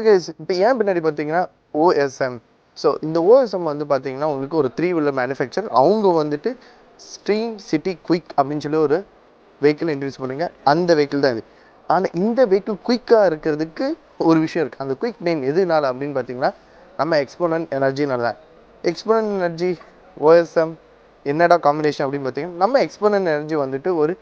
உங்களுக்கு இப்போ ஏன் பின்னாடி பார்த்தீங்கன்னா ஓஎஸ்எம் ஸோ இந்த ஓஎஸ்எம் வந்து பார்த்தீங்கன்னா உங்களுக்கு ஒரு த்ரீ வீலர் மேனுஃபேக்சர் அவங்க வந்துட்டு ஸ்ட்ரீம் சிட்டி குயிக் அப்படின்னு சொல்லி ஒரு வெஹிக்கிள் இன்ட்ரடியூஸ் பண்ணுங்க. அந்த வெஹிக்கிள் தான் இது. ஆனால் இந்த வெஹிக்கிள் குயிக்காக இருக்கிறதுக்கு ஒரு விஷயம் இருக்குது அந்த குயிக் நேம் எதுனால அப்படின்னு பார்த்தீங்கன்னா நம்ம எக்ஸ்போனன்ட் எனர்ஜினால தான். எக்ஸ்போனன்ட் எனர்ஜி ஓஎஸ்எம் என்னடா காம்பினேஷன் அப்படின்னு பார்த்தீங்கன்னா நம்ம எக்ஸ்போனன்ட் எனர்ஜி வந்துட்டு ஒரு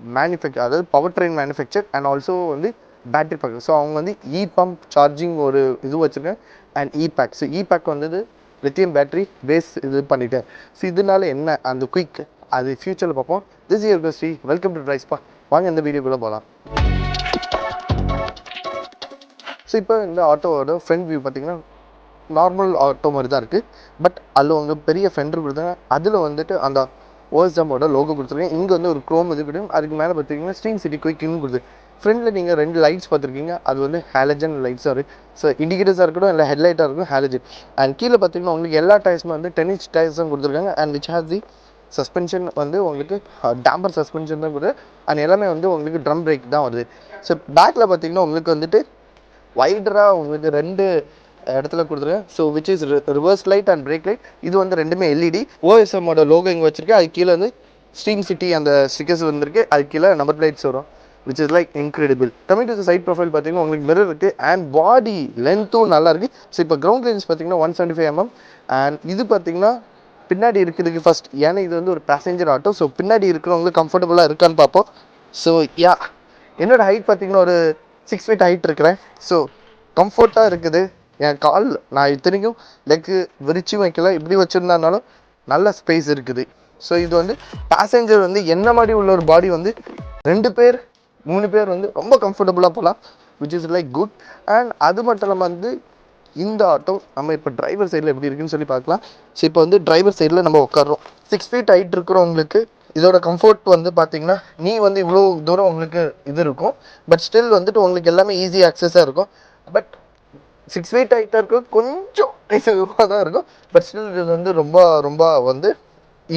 மேனுஃபேக்சர் அதாவது power train manufacture and also வந்து பேட்டரி பேக் ஸோ அவங்க வந்து இ பம்ப் சார்ஜிங் ஒரு இது வச்சுருக்கேன் and E pack so E pack வந்தது லித்தியம் பேட்டரி பேஸ் இது பண்ணிட்டேன் ஸோ இதனால என்ன அந்த குயிக் அது ஃப்யூச்சரில் பார்ப்போம். This year Sri welcome to ட்ரைஸ்பா வாங்க இந்த வீடியோக்குள்ளே போகலாம் ஸோ இப்போ இந்த ஆட்டோவோட ஃப்ரண்ட் வியூ பார்த்தீங்கன்னா நார்மல் ஆட்டோ மாதிரி தான் இருக்குது பட் அதில் உங்க பெரிய ஃபெண்டர் கொடுத்தாங்க அதில் வந்துட்டு அந்த ஓஎஸ்எம்மோட லோகோ கொடுத்துருக்கேன் இங்கே வந்து ஒரு க்ரோம் இது கிடையும் அதுக்கு மேலே பார்த்தீங்கன்னா ஸ்ட்ரீம் சிட்டி குயிக்னு கொடுத்து. ஃப்ரண்டில் நீங்கள் ரெண்டு லைட்ஸ் பார்த்துருக்கீங்க. அது வந்து ஹேலஜன் லைட்ஸாக இருக்குது ஸோ இண்டிகேட்டர்ஸாக இருக்கட்டும் இல்லை ஹெட்லைட்டாக இருக்கும் ஹேலஜன் அண்ட் கீழே பார்த்தீங்கன்னா உங்களுக்கு எல்லா டயர்ஸுமே வந்து டென்னிஸ் டயர்ஸ் தான் கொடுத்துருக்காங்க. And which has the suspension வந்து உங்களுக்கு டேம்பர் சஸ்பென்ஷன் தான் கொடுத்து அண்ட் எல்லாமே வந்து உங்களுக்கு ட்ரம் பிரேக் தான் வருது. ஸோ பேக்கில் பார்த்தீங்கன்னா உங்களுக்கு வந்துட்டு வைடராக உங்களுக்கு ரெண்டு இடத்துல கொடுத்துருக்கேன். So which is reverse light and brake light இது வந்து ரெண்டுமே எல்இடி ஓஎஸ்எம்மோட லோகோ இங்கே வச்சிருக்கேன். அது கீழே வந்து ஸ்ட்ரீம் சிட்டி அந்த ஸ்டிக்கர்ஸ் வந்திருக்கு. அது கீழே நம்பர் பிளேட்ஸ் வரும். Which is like incredible coming to side profile பார்த்தீங்கன்னா உங்களுக்கு மிரர் இருக்குது அண்ட் பாடி லென்த்தும் நல்லா இருக்குது ஸோ இப்போ கிரவுண்ட் ரேஞ்ச் பார்த்தீங்கன்னா one seventy five mm, MM and இது பார்த்தீங்கன்னா பின்னாடி இருக்கிறதுக்கு ஃபஸ்ட் ஏன்னா இது வந்து ஒரு பேசஞ்சர் ஆட்டோ ஸோ பின்னாடி இருக்கிறவங்களுக்கு கம்ஃபர்டபுளாக இருக்கான்னு பார்ப்போம். ஸோ யா என்னோட ஹைட் பார்த்தீங்கன்னா ஒரு சிக்ஸ் ஃபீட் ஹைட் இருக்கிறேன். ஸோ கம்ஃபர்ட்டாக இருக்குது. என் கால் நான் இத்தனைக்கும் லெக்கு விரிச்சு வைக்கல. இப்படி வச்சுருந்தானாலும் நல்ல ஸ்பேஸ் இருக்குது. ஸோ இது வந்து பேசஞ்சர் வந்து என்ன மாதிரி உள்ள ஒரு பாடி வந்து ரெண்டு பேர் மூணு பேர் வந்து ரொம்ப கம்ஃபர்டபுளாக போகலாம் which is like good and அது மட்டும் இல்லாமல் வந்து இந்த ஆட்டோ நம்ம இப்போ டிரைவர் சைடில் எப்படி இருக்குன்னு சொல்லி பார்க்கலாம். ஸோ இப்போ வந்து டிரைவர் சைடில் நம்ம உட்காடுறோம் சிக்ஸ் ஃபீட் ஹைட் இருக்கிறவங்களுக்கு இதோட கம்ஃபர்ட் வந்து பார்த்தீங்கன்னா நீ வந்து இவ்வளோ தூரம் உங்களுக்கு இது இருக்கும். பட் ஸ்டில் வந்துட்டு உங்களுக்கு எல்லாமே ஈஸி ஆக்சஸாக இருக்கும். பட் சிக்ஸ் ஃபீட் ஹைட்டாக இருக்கும் கொஞ்சம் இதுவாக தான் இருக்கும். பட் ஸ்டில் இது வந்து ரொம்ப ரொம்ப வந்து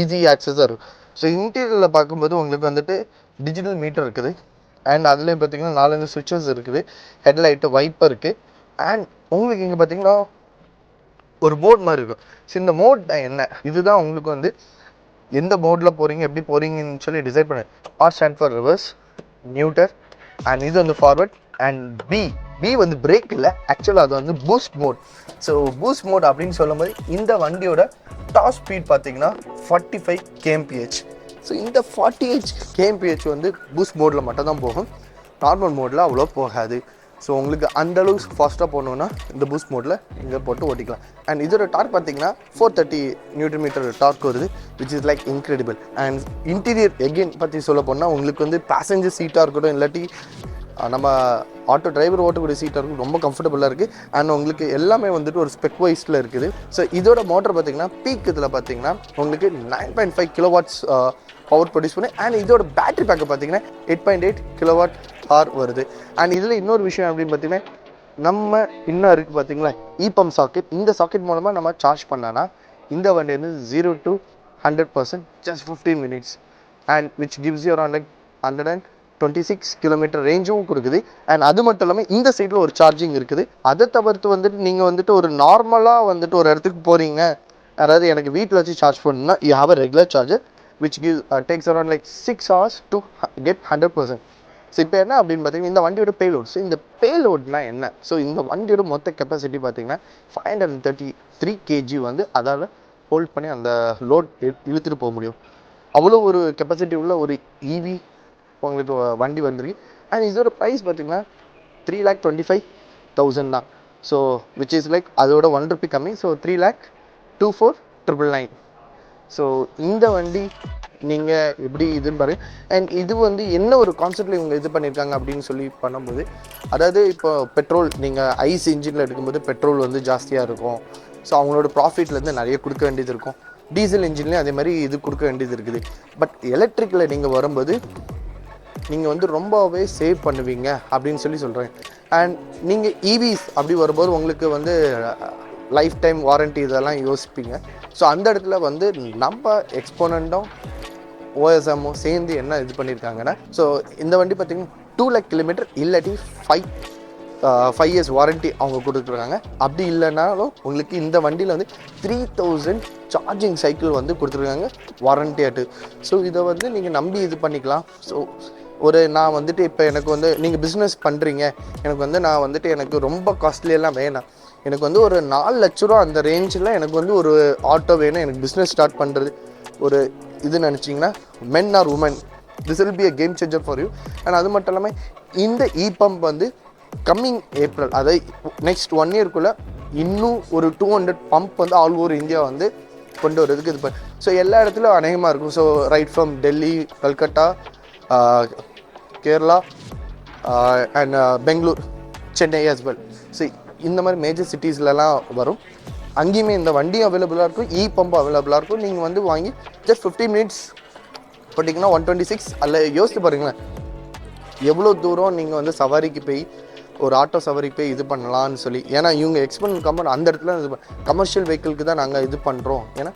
ஈஸி ஆக்சஸாக இருக்கும். ஸோ இன்டீரியரில் பார்க்கும்போது உங்களுக்கு வந்துட்டு டிஜிட்டல் மீட்டர் இருக்குது. அண்ட் அதுலேயும் பார்த்தீங்கன்னா நாலஞ்சு சுவிட்சஸ் இருக்குது. ஹெட்லைட்டு வைப்பர் இருக்குது அண்ட் உங்களுக்கு இங்கே பார்த்தீங்கன்னா ஒரு மோட் மாதிரி இருக்கும். ஸோ இந்த மோட் என்ன? இதுதான் உங்களுக்கு வந்து எந்த மோடில் போகிறீங்க எப்படி போகிறீங்கன்னு சொல்லி டிசைட் பண்ணு. R stand for reverse neutral and இது வந்து ஃபார்வர்ட் அண்ட் பி பி வந்து பிரேக் இல்லை. ஆக்சுவலாக அது வந்து boost mode so boost mode அப்படின்னு சொல்லும்போது இந்த வண்டியோட டாப் ஸ்பீட் பார்த்தீங்கன்னா ஃபார்ட்டி ஃபைவ் கேம்பிஹெச் ஸோ இந்த ஃபார்ட்டி ஹெச் கேம்பிஹெச் வந்து பூஸ்ட் மோடில் மட்டும் தான் போகும். நார்மல் மோடில் அவ்வளோ போகாது. ஸோ உங்களுக்கு அந்தளவுக்கு ஃபாஸ்ட்டாக போகணுன்னா இந்த பூஸ்ட் மோடில் இங்கே போட்டு ஓட்டிக்கலாம். அண்ட் இதோட டார்க் பார்த்தீங்கன்னா four thirty newton metre torque வருது which is like incredible and interior again பற்றி சொல்ல போனால் உங்களுக்கு வந்து பேசஞ்சர் சீட்டாக இருக்கட்டும் இல்லாட்டி நம்ம ஆட்டோ டிரைவர் ஓட்டக்கூடிய சீட்டாக இருக்கும் ரொம்ப கம்ஃபர்டபுளாக இருக்குது அண்ட் உங்களுக்கு எல்லாமே வந்துட்டு ஒரு ஸ்பெக் வைஸில் இருக்குது. ஸோ இதோட மோட்டர் பார்த்தீங்கன்னா பீக் இதில் பார்த்தீங்கன்னா உங்களுக்கு nine point five kilo watts power produce பண்ணி. அண்ட் இதோட பேட்டரி பேக்கப் பார்த்தீங்கன்னா eight point eight kilowatt hour வருது. அண்ட் இதில் இன்னொரு விஷயம் அப்படின்னு பார்த்தீங்கன்னா நம்ம இன்னும் இருக்குது பார்த்தீங்களா இபம் சாக்கெட் இந்த சாக்கெட் மூலமாக நம்ம சார்ஜ் பண்ணனா இந்த வண்டி வந்து zero to hundred percent just fifteen minutes and which gives you around like hundred and twenty six kilometre ரேஞ்சும் கொடுக்குது. அண்ட் அது மட்டும் இல்லாமல் இந்த சைடில் ஒரு சார்ஜிங் இருக்குது. அதை தவிர்த்து வந்துட்டு நீங்கள் வந்துட்டு ஒரு நார்மலாக வந்துட்டு ஒரு இடத்துக்கு போகிறீங்க அதாவது எனக்கு வீட்டில் வச்சு சார்ஜ் பண்ணணும்னா you have a regular charger which give takes around like six hours to get hundred percent so இப்போ என்ன அப்படின்னு பார்த்தீங்கன்னா இந்த வண்டியோட பேலோட் ஸோ இந்த பேலோட்னா என்ன? ஸோ இந்த வண்டியோட மொத்த கெப்பாசிட்டி பார்த்தீங்கன்னா five hundred and thirty three KG வந்து அதால் ஹோல்ட் பண்ணி அந்த லோட் இழுத்துட்டு போக முடியும். அவ்வளோ ஒரு கெப்பாசிட்டி உள்ள ஒரு இவி உங்களுக்கு வண்டி வந்திருக்கு. அண்ட் இதோட ப்ரைஸ் பார்த்தீங்கன்னா three lakh twenty five thousand தான். ஸோ விச் இஸ் லைக் அதோட ஒன் ருபி கம்மி. So three lakh two four triple nine so இந்த வண்டி நீங்கள் எப்படி இதுன்னு பாருங்க. அண்ட் இது வந்து என்ன ஒரு கான்செப்டில் இவங்க இது பண்ணியிருக்காங்க அப்படின்னு சொல்லி பண்ணும்போது அதாவது இப்போ பெட்ரோல் நீங்கள் ஐஸ் இன்ஜினில் எடுக்கும்போது பெட்ரோல் வந்து ஜாஸ்தியாக இருக்கும். ஸோ அவங்களோட ப்ராஃபிட்லேருந்து நிறைய கொடுக்க வேண்டியது இருக்கும். டீசல் இன்ஜின்லேயும் அதே மாதிரி இது கொடுக்க வேண்டியது இருக்குது. பட் எலக்ட்ரிக்கில் நீங்கள் வரும்போது நீங்கள் வந்து ரொம்பவே சேவ் பண்ணுவீங்க அப்படின்னு சொல்லி சொல்கிறேன் அண்ட் நீங்கள் இவிஸ் e அப்படி வரும்போது உங்களுக்கு வந்து லைஃப் டைம் வாரண்டி இதெல்லாம் யோசிப்பீங்க. ஸோ அந்த இடத்துல வந்து நம்ம எக்ஸ்போனண்ட்டும் ஓஎஸ்எம்மும் சேர்ந்து என்ன இது பண்ணியிருக்காங்கன்னா ஸோ இந்த வண்டி பார்த்தீங்கன்னா டூ லேக் கிலோமீட்டர் இல்லாட்டி ஃபைவ் ஃபைவ் இயர்ஸ் வாரண்ட்டி அவங்க கொடுத்துருக்காங்க. அப்படி இல்லைனாலும் உங்களுக்கு இந்த வண்டியில் வந்து த்ரீ தௌசண்ட் சார்ஜிங் சைக்கிள் வந்து கொடுத்துருக்காங்க வாரண்ட்டியாட்டு ஸோ இதை வந்து நீங்கள் நம்பி இது பண்ணிக்கலாம். ஸோ ஒரு நான் வந்துட்டு இப்போ எனக்கு வந்து நீங்கள் பிஸ்னஸ் பண்ணுறீங்க எனக்கு வந்து நான் வந்துட்டு எனக்கு ரொம்ப காஸ்ட்லியெல்லாம் வேணாம். எனக்கு வந்து ஒரு நாலு லட்ச ரூபா அந்த ரேஞ்சில் எனக்கு வந்து ஒரு ஆட்டோ வேணும். எனக்கு பிஸ்னஸ் ஸ்டார்ட் பண்ணுறது ஒரு இது நினச்சிங்கன்னா men or women this will be a game changer for you and அது மட்டும் இல்லாமல் இந்த இ பம்ப் வந்து கம்மிங் ஏப்ரல் அதை நெக்ஸ்ட் ஒன் இயர்க்குள்ளே இன்னும் ஒரு டூ ஹண்ட்ரட் பம்ப் வந்து ஆல் ஓவர் இந்தியா வந்து கொண்டு வரதுக்கு இது பண்ண ஸோ எல்லா இடத்துலையும் அநேகமாக இருக்கும். So right from Delhi Calcutta Kerala and Bangalore Chennai as well C இந்த மாதிரி மேஜர் சிட்டிஸ்லலாம் வரும். அங்கேயுமே இந்த வண்டியும் அவைலபிளாக இருக்கும் இ பம்பும் அவைலபிளாக இருக்கும். நீங்கள் வந்து வாங்கி ஜஸ்ட் ஃபிஃப்டீன் மினிட்ஸ் போட்டிங்கன்னா ஒன் டுவெண்ட்டி சிக்ஸ் அல்ல யோசித்து பாருங்களேன். எவ்வளோ தூரம் நீங்கள் வந்து சவாரிக்கு போய் ஒரு ஆட்டோ சவாரிக்கு போய் இது பண்ணலாம்னு சொல்லி ஏன்னா இவங்க எக்ஸ்பென்ட் கம்பெனி அந்த இடத்துல இது கமர்ஷியல் வெஹிக்கிளுக்கு தான் நாங்கள் இது பண்ணுறோம் ஏன்னா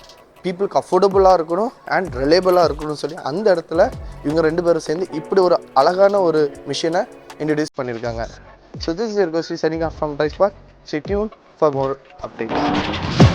பீப்புளுக்கு அஃபோர்டபுளாக இருக்கணும் அண்ட் ரிலேபிளாக இருக்கணும்னு சொல்லி அந்த இடத்துல இவங்க ரெண்டு பேரும் சேர்ந்து இப்படி ஒரு அழகான ஒரு மிஷினை இன்ட்ரடியூஸ் பண்ணியிருக்காங்க So this is your Ghost Signing off from Dice Park. Stay tuned for more updates.